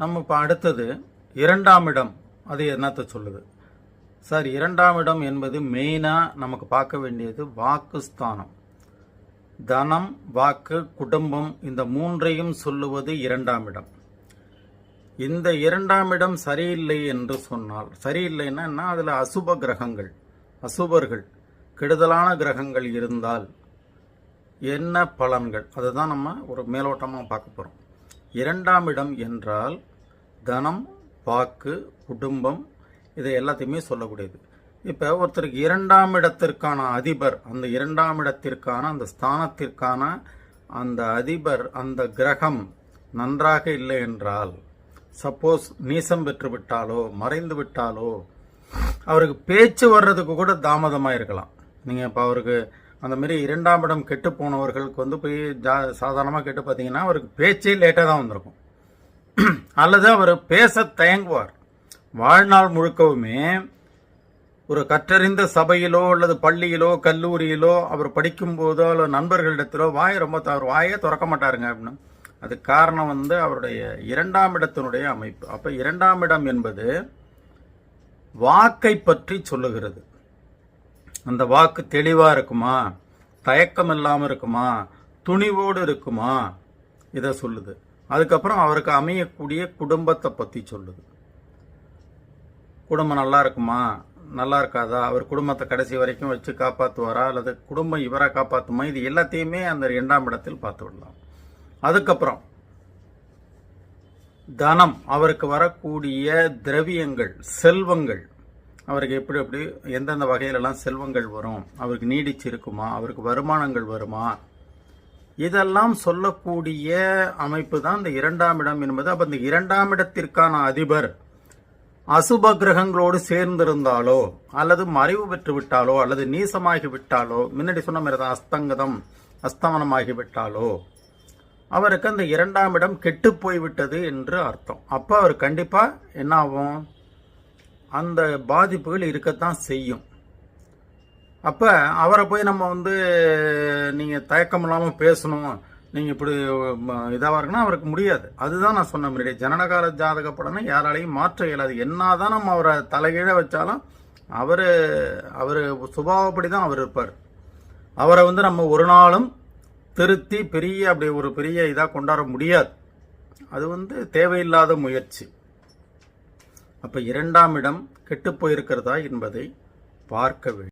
நம்ம இப்போ அடுத்தது இரண்டாம் இடம். அது என்னத்தை சொல்லுது? சார் இரண்டாம் இடம் என்பது மெயினாக நமக்கு பார்க்க வேண்டியது வாக்குஸ்தானம் தனம் வாக்கு குடும்பம் இந்த மூன்றையும் சொல்லுவது இரண்டாம் இடம். இந்த இரண்டாம் இடம் சரியில்லை என்று சொன்னால் சரியில்லைன்னா என்ன? அதில் அசுப கிரகங்கள் அசுபர்கள் கெடுதலான கிரகங்கள் இருந்தால் என்ன பலன்கள்? அதுதான் நம்ம ஒரு மேலோட்டமாக பார்க்க போகிறோம் இரண்டாம் இடம் என்றால் தனம் வாக்கு குடும்பம் இதை எல்லாத்தையுமே சொல்லக்கூடியது. இப்போ ஒருத்தருக்கு இரண்டாம் இடத்திற்கான அதிபர் அந்த இரண்டாம் இடத்திற்கான அந்த ஸ்தானத்திற்கான அந்த அதிபர் அந்த கிரகம் நன்றாக இல்லை என்றால் சப்போஸ் நீசம் பெற்று விட்டாலோ மறைந்து விட்டாலோ அவருக்கு பேச்சு வர்றதுக்கு கூட தாமதமாக இருக்கலாம் நீங்கள் இப்போ அவருக்கு அந்த மாதிரி இரண்டாம் இடம் கெட்டு போனவர்களுக்கு வந்து போய் ஜா சாதாரணமாக கெட்டு பார்த்தீங்கன்னா அவருக்கு பேச்சே லேட்டாக தான் வந்திருக்கும். அல்லது அவர் பேச தயங்குவார். வாழ்நாள் முழுக்கவுமே ஒரு கற்றறிந்த சபையிலோ அல்லது பள்ளியிலோ கல்லூரியிலோ அவர் படிக்கும்போதோ அல்லது நண்பர்களிடத்திலோ வாய் ரொம்ப தவறு அவர் வாயே திறக்க மாட்டாருங்க அப்படின்னு. அது காரணம் வந்து அவருடைய இரண்டாம் இடத்தினுடைய அமைப்பு. அப்போ இரண்டாம் இடம் என்பது வாக்கை பற்றி சொல்லுகிறது. அந்த வாக்கு தெளிவாக இருக்குமா? தயக்கம் இல்லாமல் இருக்குமா? துணிவோடு இருக்குமா? இதை சொல்லுது. அதுக்கப்புறம் அவருக்கு அமையக்கூடிய குடும்பத்தை பற்றி சொல்லுது. குடும்பம் நல்லா இருக்குமா? நல்லா இருக்காதா? அவர் குடும்பத்தை கடைசி வரைக்கும் வச்சு காப்பாற்றுவாரா அல்லது குடும்பம் இவரை காப்பாற்றுமா இது எல்லாத்தையுமே அந்த இரண்டாம் இடத்தில் பார்த்து விடலாம். அதுக்கப்புறம் தனம். அவருக்கு வரக்கூடிய திரவியங்கள் செல்வங்கள் அவருக்கு எப்படி எப்படி எந்தெந்த வகையிலெல்லாம் செல்வங்கள் வரும் அவருக்கு நீடிச்சு இருக்குமா அவருக்கு வருமானங்கள் வருமா இதெல்லாம் சொல்லக்கூடிய அமைப்பு தான் இந்த இரண்டாம் இடம் என்பது. அப்போ இந்த இரண்டாம் இடத்திற்கான அதிபர் அசுப கிரகங்களோடு சேர்ந்திருந்தாலோ அல்லது மறைவு பெற்று விட்டாலோ அல்லது நீசமாகி விட்டாலோ முன்னாடி சொன்ன மாதிரி தான் அஸ்தங்கதம் அஸ்தமனமாகி விட்டாலோ அவருக்கு அந்த இரண்டாம் இடம் கெட்டு போய்விட்டது என்று அர்த்தம். அப்போ அவர் கண்டிப்பாக என்ன ஆகும் அந்த பாதிப்புகள் இருக்கத்தான் செய்யும். அப்போ அவரை போய் நம்ம வந்து நீங்கள் தயக்கம் இல்லாமல் பேசணும். நீங்கள் இப்படி இதாக இருக்குன்னா அவருக்கு முடியாது. அதுதான் நான் சொன்ன முன்னாடி ஜனனகால ஜாதக படனை யாராலையும் மாற்ற இயலாது. என்னதான் நம்ம அவரை தலைகீழ வச்சாலும் அவர் அவர் சுபாவப்படி தான் அவர் இருப்பார். அவரை வந்து நம்ம ஒரு நாளும் திருத்தி பெரிய அப்படி ஒரு பெரிய இதாக கொண்டாட முடியாது. அது வந்து தேவையில்லாத முயற்சி. அப்போ இரண்டாம் இடம் கெட்டு போயிருக்கிறதா என்பதை பார்க்க வேண்டும்.